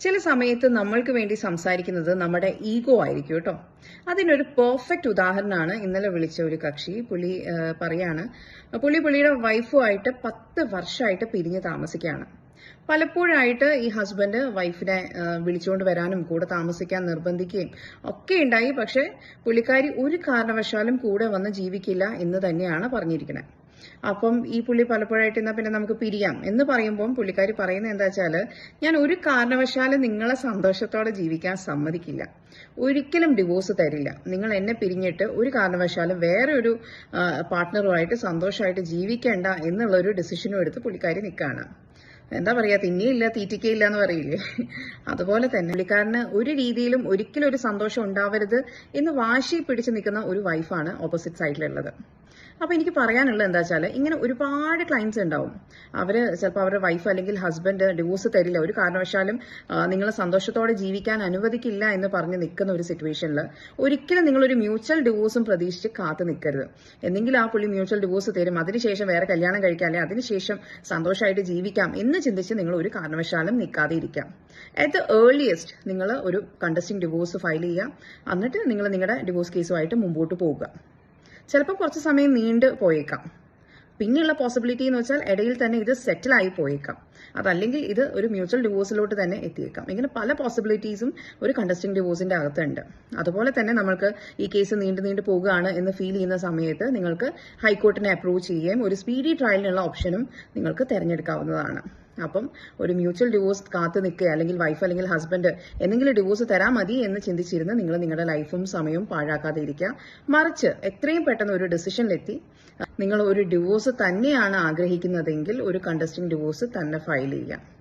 ചില സമയത്ത് നമ്മൾക്ക് വേണ്ടി സംസാരിക്കുന്നത് നമ്മുടെ ഈഗോ ആയിരിക്കും കേട്ടോ. അതിനൊരു പെർഫെക്റ്റ് ഉദാഹരണമാണ് ഇന്നലെ വിളിച്ച ഒരു കക്ഷി. പുള്ളി ആ, പറയാണ് പുള്ളി പുള്ളിയുടെ വൈഫുമായിട്ട് പത്ത് വർഷമായിട്ട് പിരിഞ്ഞ് താമസിക്കുകയാണ്. പലപ്പോഴായിട്ട് ഈ ഹസ്ബൻഡ് വൈഫിനെ വിളിച്ചുകൊണ്ട് വരാനും കൂടെ താമസിക്കാൻ നിർബന്ധിക്കുകയും ഒക്കെ ഉണ്ടായി. പക്ഷെ പുള്ളിക്കാരി ഒരു കാരണവശാലും കൂടെ വന്ന് ജീവിക്കില്ല എന്ന് തന്നെയാണ് പറഞ്ഞിരിക്കുന്നത് അപ്പം ഈ പുള്ളി പലപ്പോഴായിട്ട് എന്നാ പിന്നെ നമുക്ക് പിരിയാം എന്ന് പറയുമ്പോൾ പുള്ളിക്കാരി പറയുന്നത് എന്താ വെച്ചാൽ ഞാൻ ഒരു കാരണവശാലും നിങ്ങളെ സന്തോഷത്തോടെ ജീവിക്കാൻ സമ്മതിക്കില്ല. ഒരിക്കലും ഡിവോഴ്സ് തരില്ല. നിങ്ങൾ എന്നെ പിരിഞ്ഞിട്ട് ഒരു കാരണവശാലും വേറെ ഒരു പാർട്ട്ണറുമായിട്ട് സന്തോഷമായിട്ട് ജീവിക്കേണ്ട എന്നുള്ള ഒരു ഡിസിഷനും എടുത്ത് പുള്ളിക്കാരി നിൽക്കുകയാണ്. എന്താ പറയാ തിന്നിയില്ല തീറ്റിക്കയില്ല എന്ന് പറയില്ലേ? അതുപോലെ തന്നെ പുള്ളിക്കാരന് ഒരു രീതിയിലും ഒരിക്കലും ഒരു സന്തോഷം ഉണ്ടാവരുത് എന്ന് വാശി പിടിച്ചു നിൽക്കുന്ന ഒരു വൈഫാണ് ഓപ്പോസിറ്റ് സൈഡിലുള്ളത് അപ്പൊ എനിക്ക് പറയാനുള്ളത് എന്താ വെച്ചാൽ ഇങ്ങനെ ഒരുപാട് ക്ലയൻസ് ഉണ്ടാവും. അവർ ചിലപ്പോൾ അവരുടെ വൈഫ് അല്ലെങ്കിൽ ഹസ്ബൻഡ് ഡിവോഴ്സ് തരില്ല. ഒരു കാരണവശാലും നിങ്ങളെ സന്തോഷത്തോടെ ജീവിക്കാൻ അനുവദിക്കില്ല എന്ന് പറഞ്ഞ് നിൽക്കുന്ന ഒരു സിറ്റുവേഷനിൽ ഒരിക്കലും നിങ്ങൾ ഒരു മ്യൂച്വൽ ഡിവോഴ്സും പ്രതീക്ഷിച്ച് കാത്തു നിൽക്കരുത്. എന്തെങ്കിലും ആ പുള്ളി മ്യൂച്വൽ ഡിവോഴ്സ് തരും. അതിനുശേഷം വേറെ കല്യാണം കഴിക്കാം. അല്ലെങ്കിൽ അതിനുശേഷം സന്തോഷമായിട്ട് ജീവിക്കാം എന്ന് ചിന്തിച്ച് നിങ്ങൾ ഒരു കാരണവശാലും നിൽക്കാതെ ഇരിക്കാം. അറ്റ് ദ ഏർലിയസ്റ്റ് നിങ്ങൾ ഒരു കണ്ടസ്റ്റിംഗ് ഡിവോഴ്സ് ഫയൽ ചെയ്യുക. എന്നിട്ട് നിങ്ങൾ നിങ്ങളുടെ ഡിവോഴ്സ് കേസുമായിട്ട് മുമ്പോട്ട് പോവുക. ചിലപ്പോൾ കുറച്ച് സമയം നീണ്ട് പോയേക്കാം. പിന്നെയുള്ള പോസിബിലിറ്റി എന്ന് വെച്ചാൽ ഇടയിൽ തന്നെ ഇത് സെറ്റിൽ ആയി പോയേക്കാം. അതല്ലെങ്കിൽ ഇത് ഒരു മ്യൂച്വൽ ഡിവോഴ്സിലോട്ട് തന്നെ എത്തിയേക്കാം. ഇങ്ങനെ പല പോസിബിലിറ്റീസും ഒരു കണ്ടസ്റ്റിംഗ് ഡിവോഴ്സിന്റെ അകത്തുണ്ട്. അതുപോലെ തന്നെ നമ്മൾക്ക് ഈ കേസ് നീണ്ടു നീണ്ടു പോകുകയാണ് എന്ന് ഫീൽ ചെയ്യുന്ന സമയത്ത് നിങ്ങൾക്ക് ഹൈക്കോർട്ടിനെ അപ്രൂവ് ചെയ്യുകയും ഒരു സ്പീഡി ട്രയലിനുള്ള ഓപ്ഷനും നിങ്ങൾക്ക് തിരഞ്ഞെടുക്കാവുന്നതാണ്. അപ്പം ഒരു മ്യൂച്വൽ ഡിവോഴ്സ് കാത്തു നിൽക്കുക അല്ലെങ്കിൽ വൈഫ് അല്ലെങ്കിൽ ഹസ്ബൻഡ് എന്തെങ്കിലും ഡിവോഴ്സ് തരാൻ മതി എന്ന് ചിന്തിച്ചിരുന്ന് നിങ്ങൾ നിങ്ങളുടെ ലൈഫും സമയവും പാഴാക്കാതെ ഇരിക്കുക. മറിച്ച് എത്രയും പെട്ടെന്ന് ഒരു ഡിസിഷനിലെത്തി നിങ്ങൾ ഒരു ഡിവോഴ്സ് തന്നെയാണ് ആഗ്രഹിക്കുന്നതെങ്കിൽ ഒരു കണ്ടസ്റ്റിംഗ് ഡിവോഴ്സ് തന്നെ ഫയൽ ചെയ്യുക.